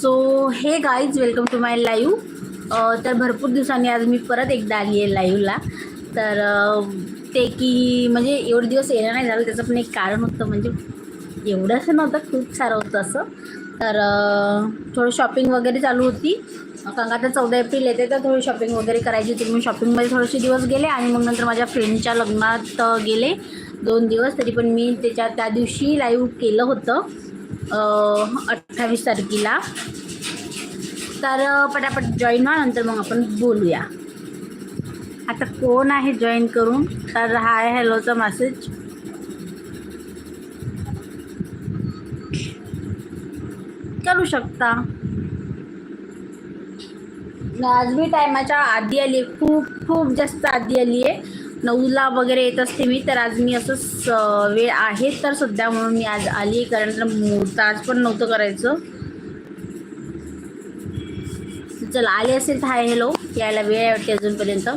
So hey guys welcome to my live तर भरपूर दिवसांनी आज मी परत एकदा आली आहे लाईव्हला तर ते की म्हणजे एवढे दिवस येणं नाही झालं त्याचं पण एक कारण होतं म्हणजे एवढं असं नव्हतं खूप सारं होतं असं. तर थोडं शॉपिंग वगैरे चालू होती. कारण का आता चौदा एप्रिल येते तर थोडी शॉपिंग वगैरे करायची होती. मी शॉपिंगमध्ये थोडेसे दिवस गेले आणि मग नंतर माझ्या फ्रेंडच्या लग्नात गेले. दोन दिवस तरी पण मी त्याच्या त्या दिवशी लाईव्ह केलं होतं. अठ्ठावीस तारखेला. तर पटापट जॉईन व्हा नंतर मग आपण बोलूया. आता कोण आहे जॉईन करून? तर हाय हॅलोचा मेसेज करू शकता. आज मी टायमाच्या आधी आली आहे. खूप खूप जास्त आधी आली आहे. नऊला वगैरे येत असते मी तर आज मी असंच वेळ आहे तर सध्या म्हणून मी आज आली आहे कारण तर मुहूर्त आज पण नव्हतं करायचं. चला आले असेल तर हाय हॅलो यायला वेळ आहे वाटते अजूनपर्यंत.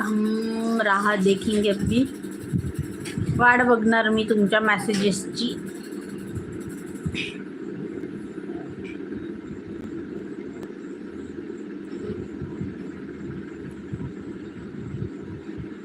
हम राहा देखेंगे अगदी वाट बघणार मी तुमच्या मॅसेजेसची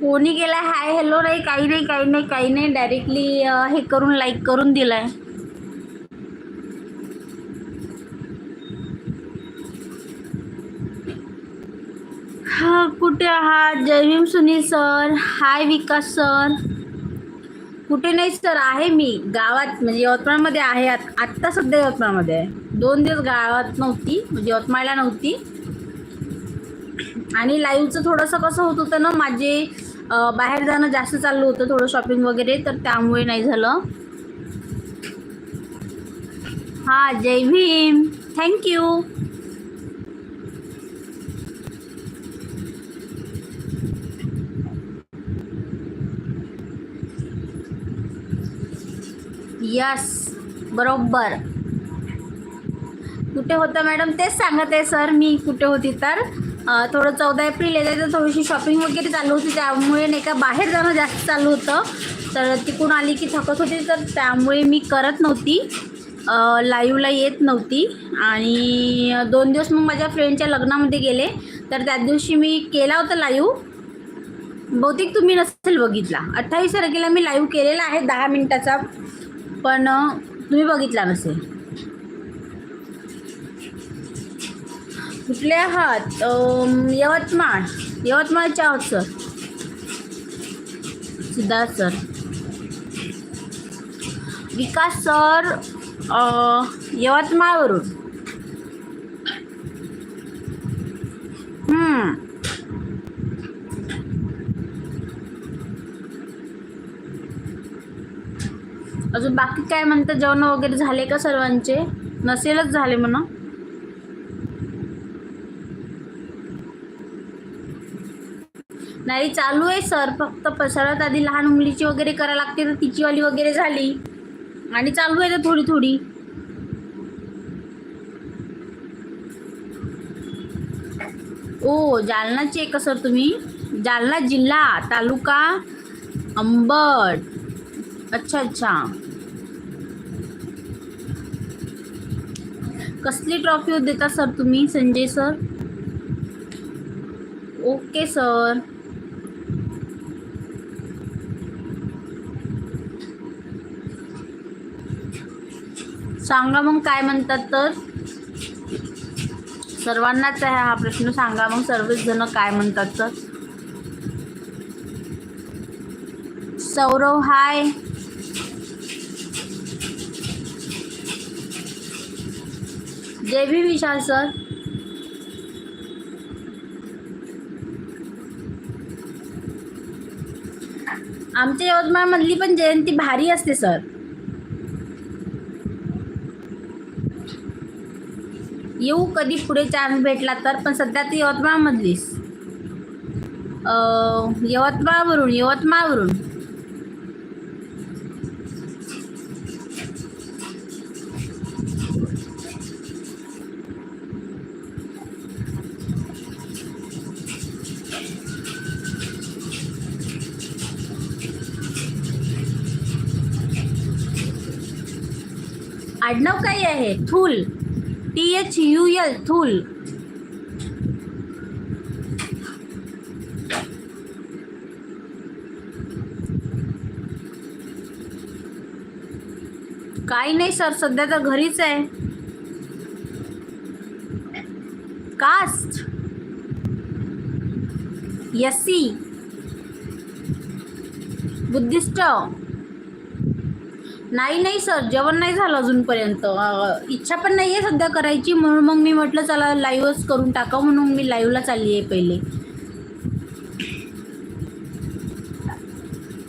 कोणी गेलाय? हाय हॅलो नाही काही नाही काही नाही काही नाही. डायरेक्टली हे करून लाईक करून दिलाय. हा कुठे आहात? जय Bhim Sunil sir. Hi Vikas sir. कुठे नाही सर? आहे मी. गावात म्हणजे यवतमाळमध्ये आहे. आत- आत्ता सध्या यवतमाळमध्ये आहे. दोन दिवस गावात नव्हती म्हणजे यवतमाळला नव्हती. आणि लाईव्हचं थोडंसं कसं होत होतं ना माझे बाहेर जाणं जास्त चाललं होतं थोडं शॉपिंग वगैरे तर त्यामुळे नाही झालं. हा जय भीम. थँक्यू यस बरोबर. कुठे होतं मॅडम? तेच सांगत आहे सर. मी कुठे होती तर? थोडं चौदा एप्रिल येते तर थोडीशी शॉपिंग वगैरे चालू होती त्यामुळे नाही का बाहेर जाणं जास्त चालू होतं. तर तिकडून आली की थकत होती तर त्यामुळे मी करत नव्हती. लाईवला येत नव्हती. आणि दोन दिवस मग माझ्या फ्रेंडच्या लग्नामध्ये गेले. तर त्या दिवशी मी केला होता लाईव्ह बहुतेक तुम्ही नसेल बघितला. अठ्ठावीस तारखेला मी लाईव्ह केलेला आहे दहा मिनटाचा. पण तुम्ही बघितला नसेल. कुठले आहात? यवतमाळ. यवतमाळचे आहोत sir Siddharth sir Vikas sir यवतमाळवरून. अजून बाकी काय म्हणतात जेवण वगैरे झाले का सर्वांचे? नसेलच झाले म्हणा. नाही चालू आहे सर. फक्त सर्वात आधी लहान मुलीची वगैरे करायला लागते तर तिचीवाली वगैरे झाली. आणि चालू आहे तर थोडी थोडी. ओ जालनाचे आहे का सर तुम्ही? जालना जिल्हा तालुका अंबड. अच्छा अच्छा. कसली ट्रॉफी देता सर तुम्ही संजय सर? Okay sir. सांगा मग काय म्हणतात तर? सर्वांनाच आहे हा प्रश्न सांगा मग सर्वच जण काय म्हणतात तर? सौरव हाय. जय विशाल सर. आमच्या यवतमाळमधली पण जयंती भारी असते सर. येऊ कधी पुढे चान्स भेटला तर पण सध्या ती यवतमाळमधलीच यवतमाळवरून यवतमाळवरून. आडनाव काही आहे? Thool. T H U L Thool काही नाही सर, सध्या तर घरीच आहे. Caste S C Buddhist. नाही नाही सर. जेवण नाही झालं अजूनपर्यंत. इच्छा पण नाही आहे सध्या करायची. म्हणून मग मी म्हटलं चला लाईव्हच करून टाका म्हणून मी लाईव्हला चालली आहे पहिले.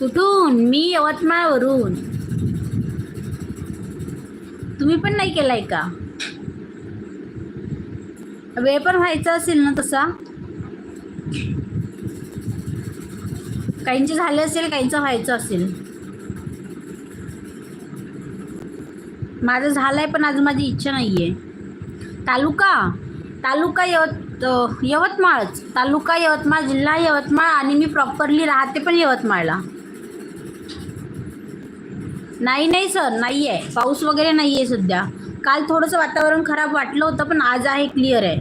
कुठून? मी यवतमाळवरून. तुम्ही पण नाही केलाय का? वेळ पण व्हायचा असेल ना तसा? काहींचे झाले असेल काहींचं व्हायचं असेल. माझं झालंय पण आज माझी इच्छा नाही आहे तालुका? तालुका यवत यवतमाळच तालुका यवतमाळ जिल्हा यवतमाळ आणि मी प्रॉपरली राहते पण यवतमाळला. नाही नाही सर नाही आहे पाऊस वगैरे नाही आहे सध्या. काल थोडंसं वातावरण खराब वाटलं होतं पण आज आहे क्लिअर आहे.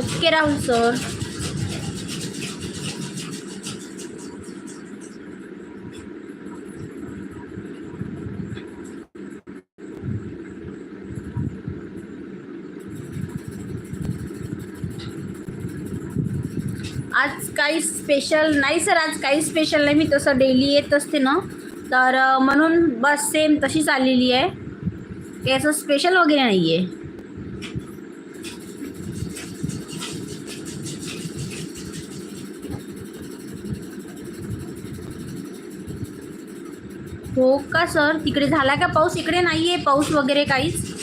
ओके राहुल सर आज काही स्पेशल नाही सर आज काही स्पेशल नाही. मी तसं डेली येत असते ना. तर म्हणून बस सेम तशीच आलेली आहे. काही असं स्पेशल वगैरे नाही आहे हो का सर? तिकडे झाला का पाऊस? इकडे नाही आहे पाऊस वगैरे काहीच.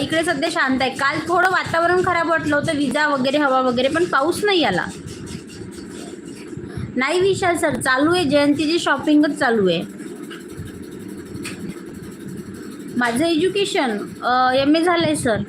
इकडे सध्या शांत आहे. काल थोडं वातावरण खराब वाटलं होतं विजा वगैरे हवा वगैरे पण पाऊस नाही आला. नाही विशाल सर चालू आहे. जयंतीची शॉपिंगच चालू आहे. माझं एज्युकेशन एम ए झालं आहे सर.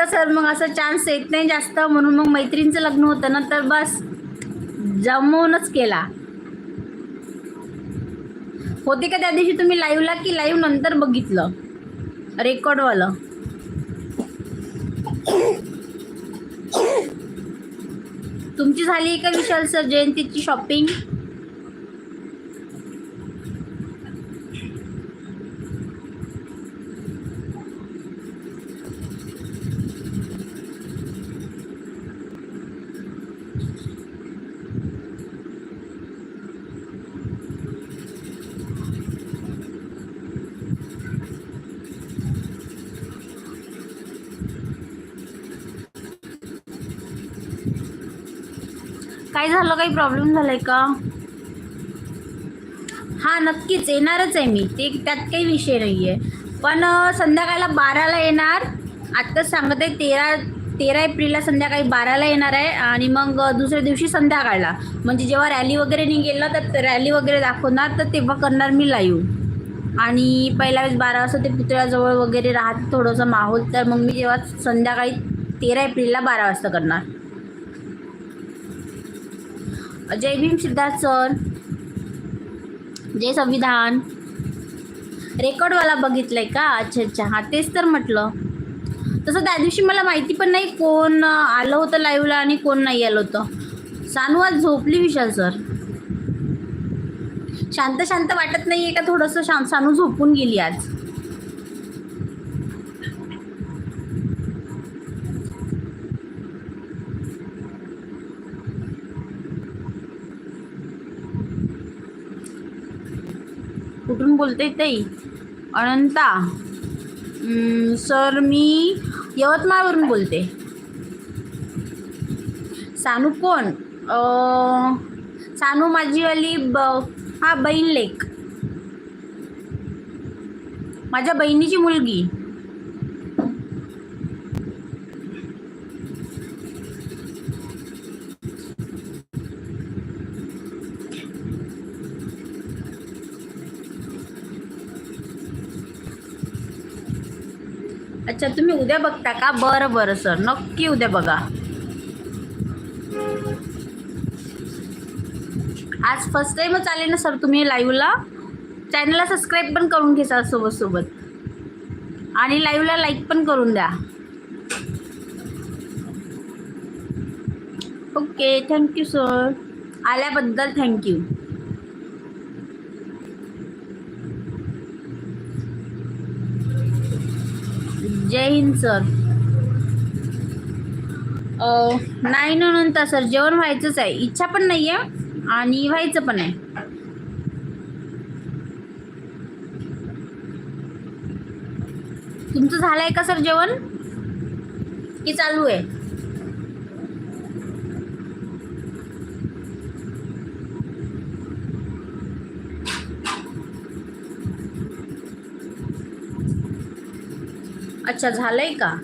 काय सर मग असं चान्स येत नाही जास्त. म्हणून मग मैत्रिणीचं लग्न होतं ना तर बस जमवूनच केला. होते का त्या दिवशी तुम्ही लाईव्हला की लाईव्ह नंतर बघितलं? रेकॉर्डवालं तुमची झाली का विशाल सर जयंतीची शॉपिंग काय झालं? काही प्रॉब्लेम झालाय का? हा नक्कीच. येणारच आहे मी. ते त्यात काही विषय नाही आहे पण संध्याकाळला बाराला येणार. आत्ताच सांगत आहे तेरा तेरा एप्रिलला संध्याकाळी बाराला येणार आहे. आणि मग दुसऱ्या दिवशी संध्याकाळला. म्हणजे जेव्हा रॅली वगैरे निघेल ना तर रॅली वगैरे दाखवणार. तर तेव्हा करणार मी लाईव्ह आणि पहिल्या वेळेस बारा वाजता ते पुतळ्याजवळ वगैरे राहत थोडंसं माहोल. तर मग मी जेव्हा संध्याकाळी तेरा एप्रिलला बारा वाजता करणार. जय भीम सिद्धार्थ सर. जय संविधान. रेकॉर्डवाला बघितलंय का? अच्छा अच्छा. हां तेच तर म्हटलं. तसं त्या दिवशी मला माहिती पण नाही कोण आलं होतं लाईव्हला आणि कोण नाही आलं होतं. सानू आज झोपली विशाल सर. शांत शांत वाटत नाही आहे का? थोडंसं शांत सानू झोपून गेली आज. कुठून बोलते ताई. अनंता. सर मी यवतमाळवरून बोलते. सानू कोण? सानू माझीवाली ब हा बहीण लेक. माझ्या बहिणीची मुलगी. अच्छा तुम्ही उद्या बघता का? बरं बरं सर. नक्की उद्या बघा. आज फर्स्ट टाईमच आले ना सर तुम्ही लाईव्हला चॅनलला सबस्क्राईब पण करून घेसा सोबत सोबत. आणि लाईव्हला लाईक पण करून द्या. ओके थँक्यू सर आल्याबद्दल थँक्यू जय हिंद सर. नाही न नंतर सर. जेवण व्हायचंच आहे. इच्छा पण नाही आहे आणि व्हायचं पण आहे. तुमचं झालं आहे का सर जेवण? की चालू आहे? अच्छा झालंय का?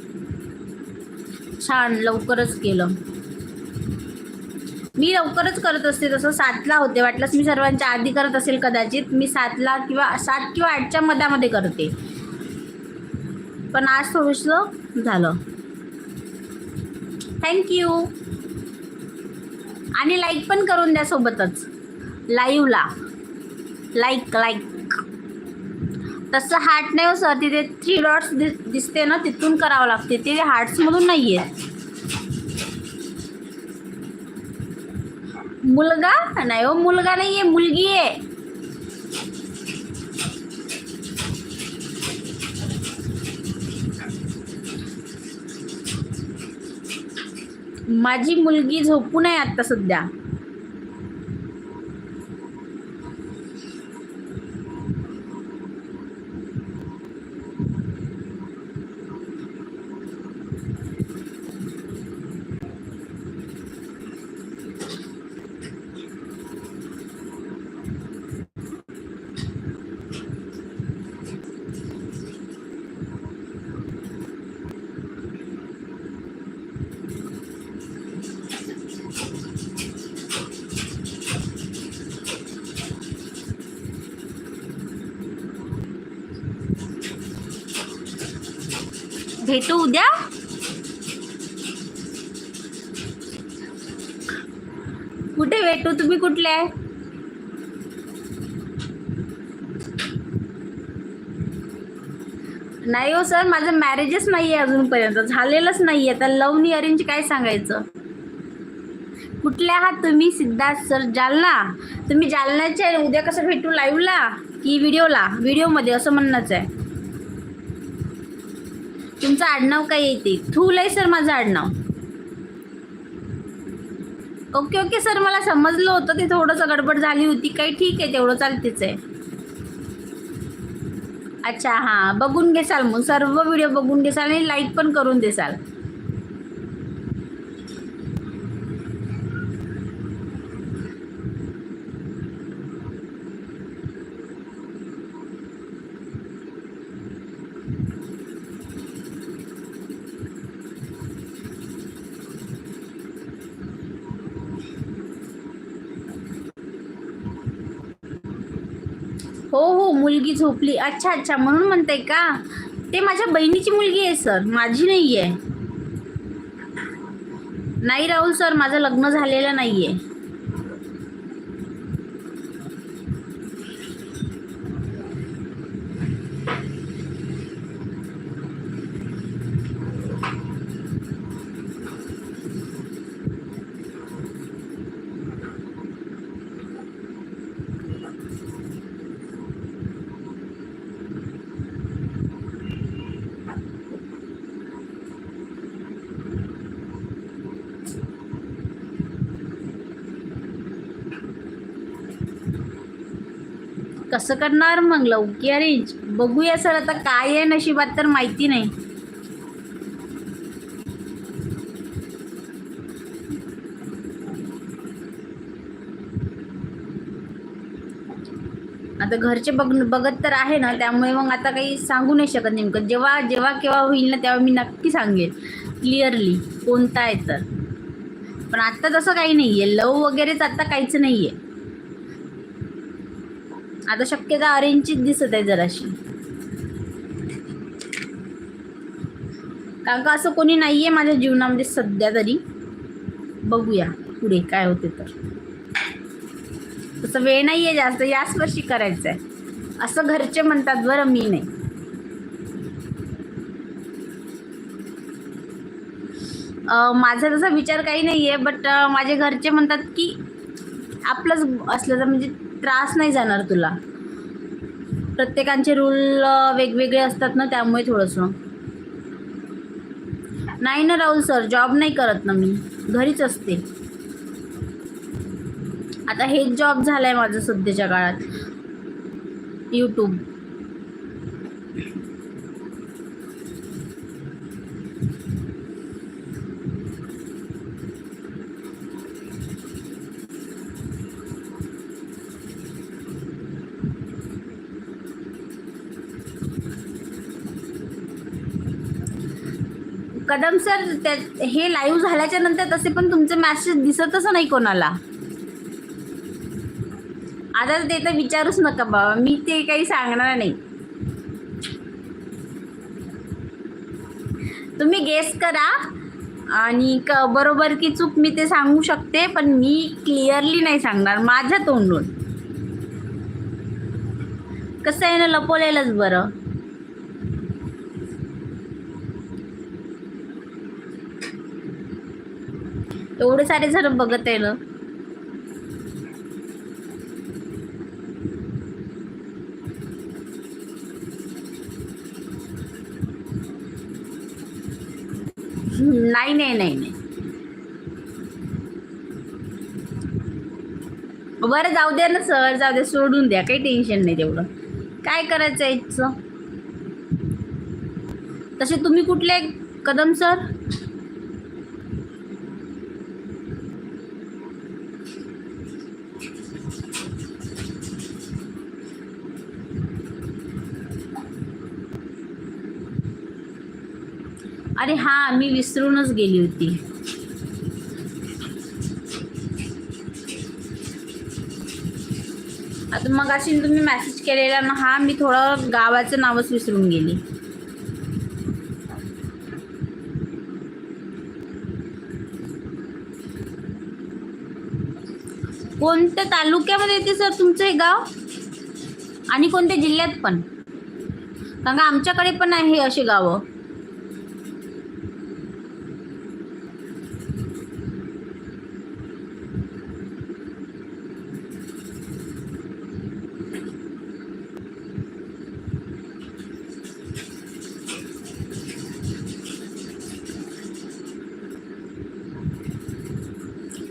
छान लवकरच केलं. मी लवकरच करत असते तसं सातला होते. वाटलंच मी सर्वांच्या आधी करत असेल कदाचित. मी सातला किंवा सात किंवा आठच्या मध्यामध्ये करते. पण आज थोडंसं झालं. थँक्यू आणि लाईक पण करून द्या सोबतच. लाईव्हला लाईक लाईक तसं हार्ट नाही हो सर तिथे थ्री डॉट्स दिस दिसते ना तिथून करावं लागते. ते हार्ट्समधून नाही आहे मुलगा? नाही हो मुलगा नाही आहे मुलगी आहे. माझी मुलगी झोपून आहे आत्ता सध्या. भेटू उद्या? कुठे भेटू? तुम्ही कुठले? आहे नाही हो सर माझं मॅरेजच नाही आहे अजूनपर्यंत. झालेलंच नाही आहे तर लव्ह अरेंज काय सांगायचं? कुठले आहात तुम्ही? सिद्धार्थ सर जालना. तुम्ही जालन्याचे उद्या कसं भेटू लाईव्हला की व्हिडिओला व्हिडिओमध्ये असं म्हणणंच आहे. तुमचं आडनाव काय येते थूल आहे सर माझं आडनाव. ओके ओके सर मला समजलं होतं ते थोडंसं गडबड झाली होती. काही ठीक आहे तेवढं चालतेच आहे. अच्छा हां बघून घेसाल मग. सर्व व्हिडिओ बघून घेसाल आणि लाईक पण करून देसाल. हो हो मुलगी झोपली. अच्छा अच्छा म्हणून म्हणते का? ते माझ्या बहिणीची मुलगी आहे सर. माझी नाही आहे नाही राहुल सर माझं लग्न झालेलं नाही आहे कसं करणार मग? लवकी अरेंज बघूया सर आता काय आहे नशिबात तर माहिती नाही. आता घरचे बघ बघत तर आहे ना त्यामुळे मग आता काही सांगू नाही शकत नेमकं. जेव्हा जेव्हा केव्हा होईल ना तेव्हा मी नक्की सांगेन क्लिअरली कोणता आहे तर. पण आत्ता तसं काही नाही आहे लव वगैरेच आत्ता काहीच नाही आहे आता शक्यता अरेंजचीच दिसत आहे जराशी. कारण का असं कोणी नाही आहे माझ्या जीवनामध्ये सध्या तरी. बघूया पुढे काय होते तर. तसं वेळ नाही आहे जास्त याच वर्षी करायचं आहे असं घरचे म्हणतात बरं मी नाही. माझा तसा विचार काही नाही आहे बट माझे घरचे म्हणतात की आपलंच असलं तर म्हणजे त्रास नाही जाणार तुला. प्रत्येकांचे रूल वेगवेगळे असतात ना त्यामुळे थोडंसं. नाही ना राहुल सर जॉब नाही करत ना मी. घरीच असते. आता हेच जॉब झालाय माझं सध्याच्या काळात. यूट्यूब कदम सर त्या हे लाईव्ह झाल्याच्यानंतर तसे पण तुमचे मॅसेज दिसतच नाही कोणाला. आता ते तर विचारूच नका बाबा मी ते काही सांगणार नाही. तुम्ही गेस करा आणि क बरोबर की चूक मी ते सांगू शकते पण मी क्लिअरली नाही सांगणार माझ्या तोंडून. कसं आहे ना लपवलेलंच बरं. एवढे सारे जण बघत आहे ना. नाही नाही नाही नाही. बरं जाऊ द्या ना सर. जाऊ द्या सोडून द्या. काही टेन्शन नाही तेवढं. काय करायचं आहे याचं? तसे तुम्ही कुठले कदम सर? अरे हां मी विसरूनच गेली होती. आता मग अशी तुम्ही मेसेज केलेला ना हा मी थोडं गावाचं नावच विसरून गेली. कोणत्या तालुक्यामध्ये येते सर तुमचं हे गाव? आणि कोणत्या जिल्ह्यात पण? कारण का आमच्याकडे पण आहे अशी गावं.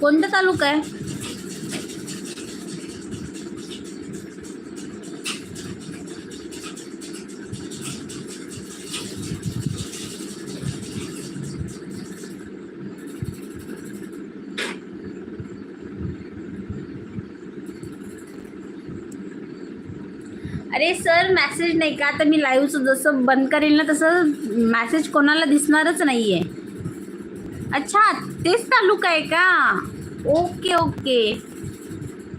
कोणता तालुका आहे? अरे सर मॅसेज नाही का? आता मी लाईव्हचं जसं बंद करेल ना तसं मॅसेज कोणाला दिसणारच नाही आहे अच्छा तेच तालुका आहे का? Okay okay.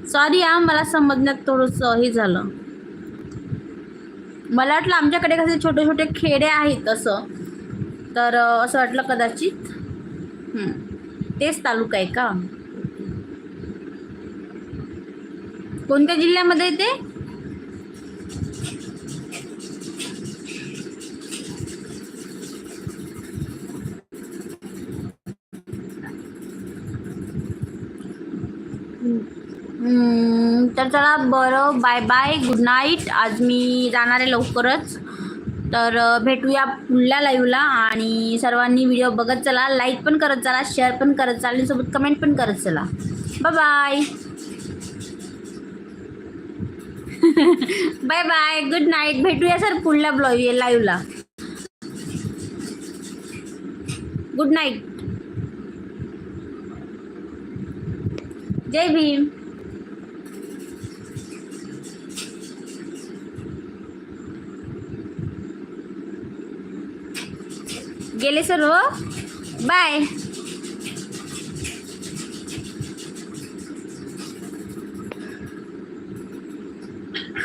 सॉरी हा मला समजण्यात थोडंसं हे झालं. मला वाटलं आमच्याकडे कसे छोटे छोटे खेडे आहेत असं. तर असं वाटलं कदाचित. तेच तालुका आहे का? कोणत्या जिल्ह्यामध्ये आहे ते? तर चला बरं बाय बाय गुड नाईट आज मी जाणार आहे लवकरच. तर भेटूया पुढल्या लाईव्हला आणि सर्वांनी व्हिडिओ बघत चला. लाईक पण करत चला शेअर पण करत चला आणि सोबत कमेंट पण करत चला. Bye bye bye bye good night भेटूया सर पुढल्या ब्लॉग लाईव्हला गुड नाईट जय भीम. गेले सर्व? बाय.